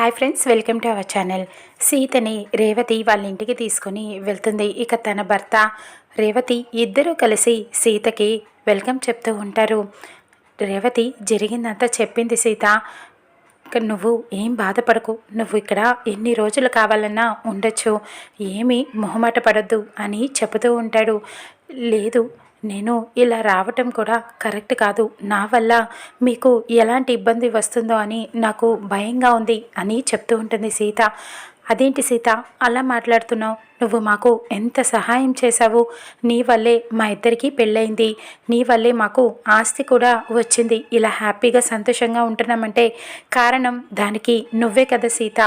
Hi friends welcome to our channel. సీతని రేవతి వాళ్ళ ఇంటికి తీసుకొని వెళ్తుంది. ఇక తన భర్త రేవతి ఇద్దరూ కలిసి సీతకి వెల్కమ్ చెప్తూ ఉంటారు. రేవతి జరిగిందంతా చెప్పింది సీత. నువ్వు ఏం బాధపడకు. నువ్వు ఇక్కడ ఎన్ని రోజులు కావాలన్నా ఉండొచ్చు. ఏమీ మొహమాట పడద్దు అని చెబుతూ ఉంటాడు. లేదు నేను ఇలా రావటం కూడా కరెక్ట్ కాదు. నా వల్ల మీకు ఎలాంటి ఇబ్బంది వస్తుందో అని నాకు భయంగా ఉంది అని చెప్తూ ఉంటుంది సీత. అదేంటి సీత? అలా మాట్లాడుతున్నావు. నువ్వు మాకు ఎంత సహాయం చేశావు? నీ వల్లే మా ఇద్దరికి పెళ్ళయింది. నీ వల్లే మాకు ఆస్తి కూడా వచ్చింది. ఇలా హ్యాపీగా సంతోషంగా ఉంటున్నామంటే కారణం దానికి నువ్వే కదా సీత.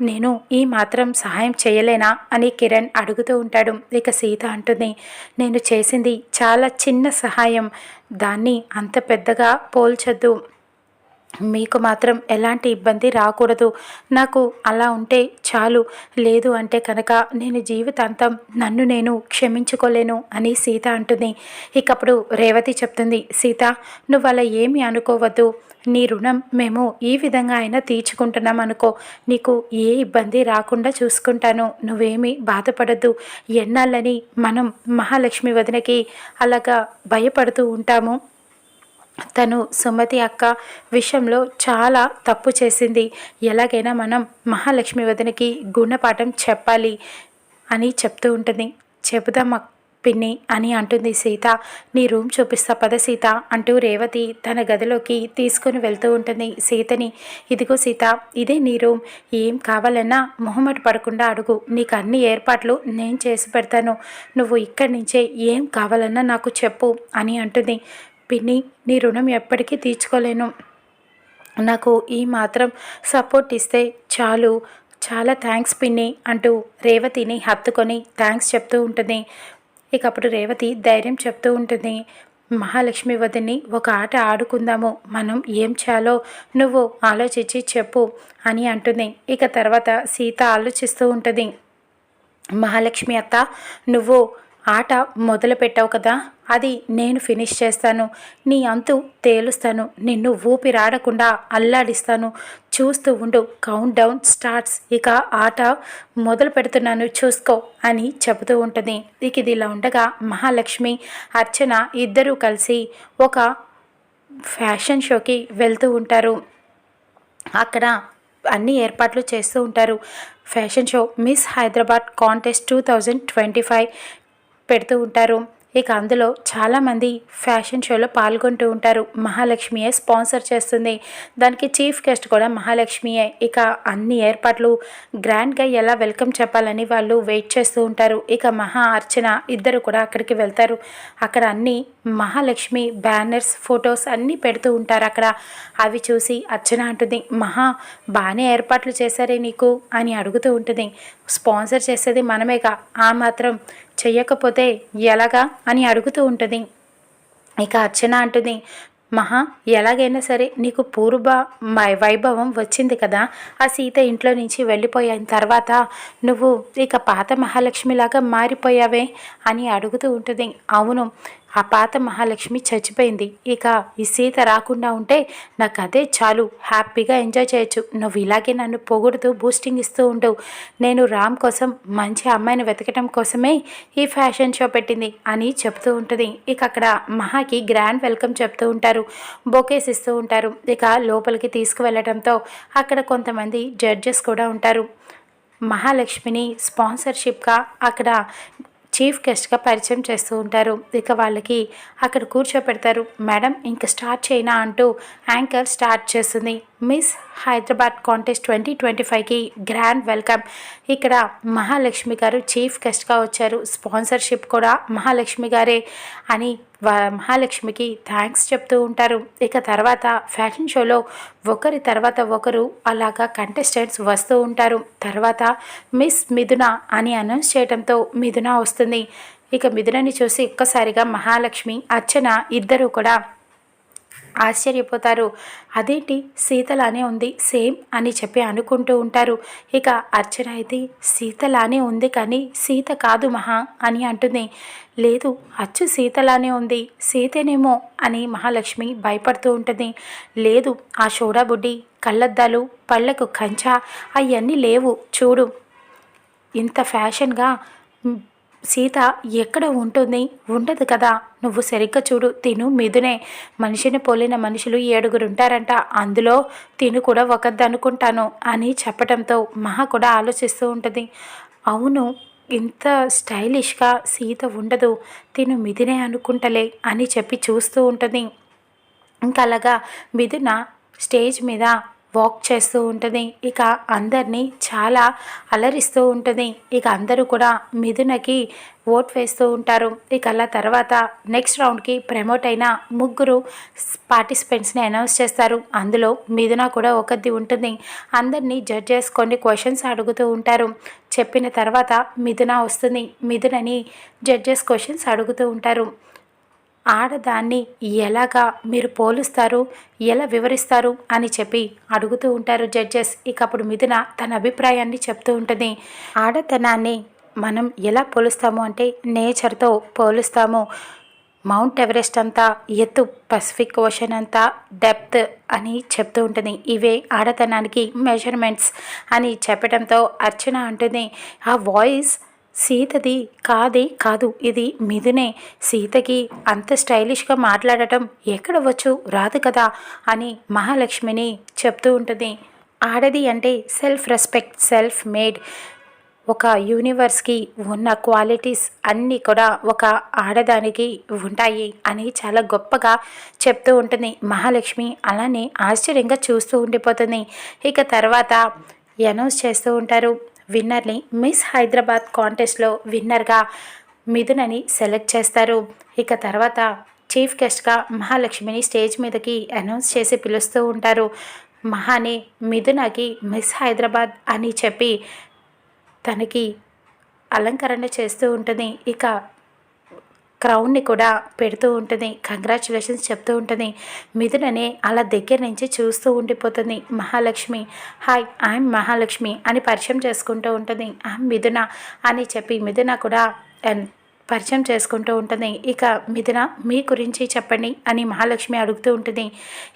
నేను ఈ మాత్రం సహాయం చేయలేనా అని కిరణ్ అడుగుతూ ఉంటాడు. ఇక సీత అంటుంది నేను చేసింది చాలా చిన్న సహాయం. దాన్ని అంత పెద్దగా పోల్చొద్దు. మీకు మాత్రం ఎలాంటి ఇబ్బంది రాకూడదు. నాకు అలా ఉంటే చాలు. లేదు అంటే కనుక నేను జీవితాంతం నన్ను నేను క్షమించుకోలేను అని సీత అంటుంది. ఇకప్పుడు రేవతి చెప్తుంది సీత నువ్వు అలా ఏమి అనుకోవద్దు. నీ రుణం మేము ఈ విధంగా అయినా తీర్చుకుంటున్నాం అనుకో. నీకు ఏ ఇబ్బంది రాకుండా చూసుకుంటాను. నువ్వేమీ బాధపడద్దు. ఎన్నాళ్ళని మనం మహాలక్ష్మి వదినకి అలాగా భయపడుతూ ఉంటాము. తను సుమతి అక్క విషయంలో చాలా తప్పు చేసింది. ఎలాగైనా మనం మహాలక్ష్మి వదినకి గుణపాఠం చెప్పాలి అని చెప్తూ ఉంటుంది. చెబుదాం పిన్ని అని అంటుంది సీత. నీ రూమ్ చూపిస్తా పద సీత అంటూ రేవతి తన గదిలోకి తీసుకుని వెళ్తూ ఉంటుంది సీతని. ఇదిగో సీత ఇదే నీ రూమ్. ఏం కావాలన్నా మొహమాట పడకుండా అడుగు. నీకు అన్ని ఏర్పాట్లు నేను చేసి పెడతాను. నువ్వు ఇక్కడి నుంచే ఏం కావాలన్నా నాకు చెప్పు అని అంటుంది. పిన్ని నీ రుణం ఎప్పటికీ తీర్చుకోలేను. నాకు ఈ మాత్రం సపోర్ట్ ఇస్తే చాలు. చాలా థ్యాంక్స్ పిన్ని అంటూ రేవతిని హత్తుకొని థ్యాంక్స్ చెప్తూ ఉంటుంది. ఇక అప్పుడు రేవతి ధైర్యం చెప్తూ ఉంటుంది. మహాలక్ష్మి వదిని ఒక ఆట ఆడుకుందాము. మనం ఏం చేయాలో నువ్వు ఆలోచించి చెప్పు అని అంటుంది. ఇక తర్వాత సీత ఆలోచిస్తూ ఉంటుంది. మహాలక్ష్మి అత్త నువ్వు ఆట మొదలు పెట్టావు కదా అది నేను ఫినిష్ చేస్తాను. నీ అంతు తేలుస్తాను. నిన్ను ఊపిరాడకుండా అల్లాడిస్తాను. చూస్తూ ఉండు కౌంట్ డౌన్ స్టార్ట్స్ ఇక ఆట మొదలు పెడుతున్నాను చూసుకో అని చెబుతూ ఉంటుంది. ఇక ఇది ఇలా ఉండగా మహాలక్ష్మి అర్చన ఇద్దరూ కలిసి ఒక ఫ్యాషన్ షోకి వెళ్తూ ఉంటారు. అక్కడ అన్ని ఏర్పాట్లు చేస్తూ ఉంటారు. Fashion show Miss Hyderabad contest two thousand twenty five పెడుతూ ఉంటారు. ఇక అందులో చాలామంది ఫ్యాషన్ షోలో పాల్గొంటూ ఉంటారు. మహాలక్ష్మియే స్పాన్సర్ చేస్తుంది. దానికి చీఫ్ గెస్ట్ కూడా మహాలక్ష్మియే. ఇక అన్ని ఏర్పాట్లు గ్రాండ్గా ఎలా వెల్కమ్ చెప్పాలని వాళ్ళు వెయిట్ చేస్తూ ఉంటారు. ఇక మహా అర్చన ఇద్దరు కూడా అక్కడికి వెళ్తారు. అక్కడ అన్ని మహాలక్ష్మి బ్యానర్స్ ఫొటోస్ అన్నీ పెడుతూ ఉంటారు అక్కడ. అవి చూసి అర్చన అంటుంది మహా బాగానే ఏర్పాట్లు చేశారే నీకు అని అడుగుతూ ఉంటుంది. స్పాన్సర్ చేసేది మనమేగా. ఆ మాత్రం చెయ్యకపోతే ఎలాగా అని అడుగుతూ ఉంటుంది. ఇక అర్చన అంటుంది మహా ఎలాగైనా సరే నీకు పూర్వ వైభవం వచ్చింది కదా. ఆ సీత ఇంట్లో నుంచి వెళ్ళిపోయిన తర్వాత నువ్వు ఇక పాత మహాలక్ష్మిలాగా మారిపోయావే అని అడుగుతూ ఉంటుంది. అవును ఆ పాత మహాలక్ష్మి చచ్చిపోయింది. ఇక ఈ సీత రాకుండా ఉంటే నాకు అదే చాలు. హ్యాపీగా ఎంజాయ్ చేయొచ్చు. నువ్వు ఇలాగే నన్ను పొగుడుతూ బూస్టింగ్ ఇస్తూ ఉండవు నేను రామ్ కోసం మంచి అమ్మాయిని వెతకటం కోసమే ఈ ఫ్యాషన్ షో పెట్టింది అని చెప్తూ ఉంటుంది. ఇక అక్కడ మహాకి గ్రాండ్ వెల్కమ్ చెప్తూ ఉంటారు. బొకేస్ ఇస్తూ ఉంటారు. ఇక లోపలికి తీసుకువెళ్ళడంతో అక్కడ కొంతమంది జడ్జెస్ కూడా ఉంటారు. మహాలక్ష్మిని స్పాన్సర్షిప్గా అక్కడ చీఫ్ గెస్ట్గా పరిచయం చేస్తూ ఉంటారు. ఇక వాళ్ళకి అక్కడ కూర్చోపెడతారు. మేడం ఇంక స్టార్ట్ చేయనా అంటూ యాంకర్ స్టార్ట్ చేస్తుంది. Miss Hyderabad contest twenty twenty ఫైవ్కి గ్రాండ్ వెల్కమ్. ఇక్కడ మహాలక్ష్మి గారు చీఫ్ గెస్ట్గా వచ్చారు. స్పాన్సర్షిప్ కూడా మహాలక్ష్మి గారే అని మహాలక్ష్మికి థ్యాంక్స్ చెప్తూ ఉంటారు. ఇక తర్వాత ఫ్యాషన్ షోలో ఒకరి తర్వాత ఒకరు అలాగా కంటెస్టెంట్స్ వస్తూ ఉంటారు. తర్వాత మిస్ మిథున అని అనౌన్స్ చేయడంతో మిథున వస్తుంది. ఇక మిథునని చూసి ఒక్కసారిగా మహాలక్ష్మి అర్చన ఇద్దరు కూడా ఆశ్చర్యపోతారు. అదేంటి? సీతలానే ఉంది సేమ్ అని చెప్పి అనుకుంటూ ఉంటారు. ఇక అర్చన అయితే సీతలానే ఉంది కానీ సీత కాదు మహా అని అంటుంది. లేదు అచ్చు సీతలానే ఉంది సీతేనేమో అని మహాలక్ష్మి భయపడుతూ ఉంటుంది. లేదు ఆ షోడాబుడ్డి కళ్ళద్దాలు పళ్ళకు కంచా అవన్నీ లేవు చూడు. ఇంత ఫ్యాషన్గా సీత ఎక్కడ ఉంటుంది? ఉండదు కదా. నువ్వు సరిగ్గా చూడు తిను మిథునే మనిషిని పోలిన మనుషులు ఏడుగురుంటారంట. అందులో తిను కూడా ఒకద్దనుకుంటాను అని చెప్పడంతో మహా కూడా ఆలోచిస్తూ ఉంటుంది. అవును ఇంత స్టైలిష్గా సీత ఉండదు. తిను మిథునే అనుకుంటలే అని చెప్పి చూస్తూ ఉంటుంది. ఇంకా అలాగా మిథున స్టేజ్ మీద వాక్ చేస్తూ ఉంటుంది. ఇక అందరినీ చాలా అలరిస్తూ ఉంటుంది. ఇక అందరూ కూడా మిథునకి ఓట్ వేస్తూ ఉంటారు. ఇక అలా తర్వాత నెక్స్ట్ రౌండ్కి ప్రమోట్ అయిన ముగ్గురు పార్టిసిపెంట్స్ని అనౌన్స్ చేస్తారు. అందులో మిథున కూడా ఒకది ఉంటుంది. అందరినీ జడ్జ్ చేసుకొని క్వశ్చన్స్ అడుగుతూ ఉంటారు. చెప్పిన తర్వాత మిథున వస్తుంది. మిథునని జడ్జెస్ క్వశ్చన్స్ అడుగుతూ ఉంటారు. ఆడదాన్ని ఎలాగా మీరు పోలుస్తారు ఎలా వివరిస్తారు అని చెప్పి అడుగుతూ ఉంటారు జడ్జెస్. ఇక అప్పుడు మిథున తన అభిప్రాయాన్ని చెప్తూ ఉంటుంది. ఆడతనాన్ని మనం ఎలా పోలుస్తాము అంటే నేచర్తో పోలుస్తాము. మౌంట్ ఎవరెస్ట్ అంతా ఎత్తు పసిఫిక్ ఓషన్ అంతా డెప్త్ అని చెప్తూ ఉంటుంది. ఇవే ఆడతనానికి మెజర్మెంట్స్ అని చెప్పడంతో అర్చన అంటుంది. ఆ వాయిస్ సీతది కాది కాదు ఇది మిథునే. సీతకి అంత స్టైలిష్గా మాట్లాడటం ఎక్కడ వచ్చు? రాదు కదా అని మహాలక్ష్మిని చెప్తూ ఉంటుంది. ఆడది అంటే సెల్ఫ్ రెస్పెక్ట్ సెల్ఫ్ మేడ్. ఒక యూనివర్స్కి ఉన్న క్వాలిటీస్ అన్నీ కూడా ఒక ఆడదానికి ఉంటాయి అని చాలా గొప్పగా చెప్తూ ఉంటుంది మహాలక్ష్మి. అలానే ఆశ్చర్యంగా చూస్తూ ఉండిపోతుంది. ఇక తర్వాత అనౌన్స్ చేస్తూ ఉంటారు. విన్నర్ని మిస్ హైదరాబాద్ కాంటెస్ట్లో విన్నర్గా మిథునని సెలెక్ట్ చేస్తారు. ఇక తర్వాత చీఫ్ గెస్ట్గా మహాలక్ష్మిని స్టేజ్ మీదకి అనౌన్స్ చేసి పిలుస్తూ ఉంటారు. మహాని మిథునకి మిస్ హైదరాబాద్ అని చెప్పి తనకి అలంకరణ చేస్తూ ఉంటుంది. ఇక క్రౌడ్ని కూడా పెడుతూ ఉంటుంది. కంగ్రాచులేషన్స్ చెప్తూ ఉంటుంది. మిథుననే అలా దగ్గర నుంచి చూస్తూ ఉండిపోతుంది మహాలక్ష్మి. హాయ్ ఐఎమ్ మహాలక్ష్మి అని పరిచయం చేసుకుంటూ ఉంటుంది. ఐఎమ్ మిథున అని చెప్పి మిథున కూడా పరిచయం చేసుకుంటూ ఉంటుంది. ఇక మిథున మీ గురించి చెప్పండి అని మహాలక్ష్మి అడుగుతూ ఉంటుంది.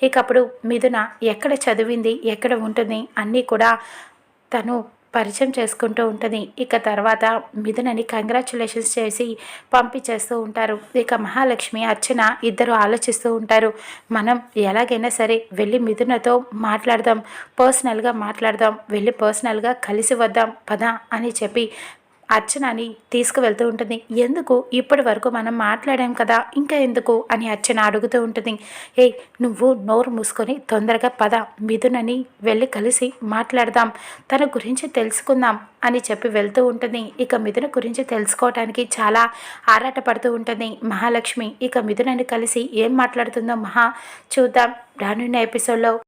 ఇక అప్పుడు మిథున ఎక్కడ చదివింది? ఎక్కడ ఉంటుంది? అన్నీ కూడా తను పరిచయం చేసుకుంటూ ఉంటుంది. ఇక తర్వాత మిథునని కంగ్రాచులేషన్స్ చేసి పంపించేస్తూ ఉంటారు. ఇక మహాలక్ష్మి అర్చన ఇద్దరు ఆలోచిస్తూ ఉంటారు. మనం ఎలాగైనా సరే వెళ్ళి మిథునతో మాట్లాడదాం పర్సనల్గా మాట్లాడదాం వెళ్ళి పర్సనల్గా కలిసి వద్దాం పద అని చెప్పి అర్చనని తీసుకువెళ్తూ ఉంటుంది. ఎందుకు? ఇప్పటి వరకు మనం మాట్లాడాం కదా ఇంకా ఎందుకు? అని అర్చన అడుగుతూ ఉంటుంది. ఏ నువ్వు నోరు మూసుకొని తొందరగా పద మిథునని వెళ్ళి కలిసి మాట్లాడదాం. తన గురించి తెలుసుకుందాం అని చెప్పి వెళ్తూ ఉంటుంది. ఇక మిథున గురించి తెలుసుకోవటానికి చాలా ఆరాటపడుతూ ఉంటుంది. మహాలక్ష్మి ఇక మిథునని కలిసి ఏం మాట్లాడుతుందో మహా చూద్దాం. రానున్న ఎపిసోడ్లో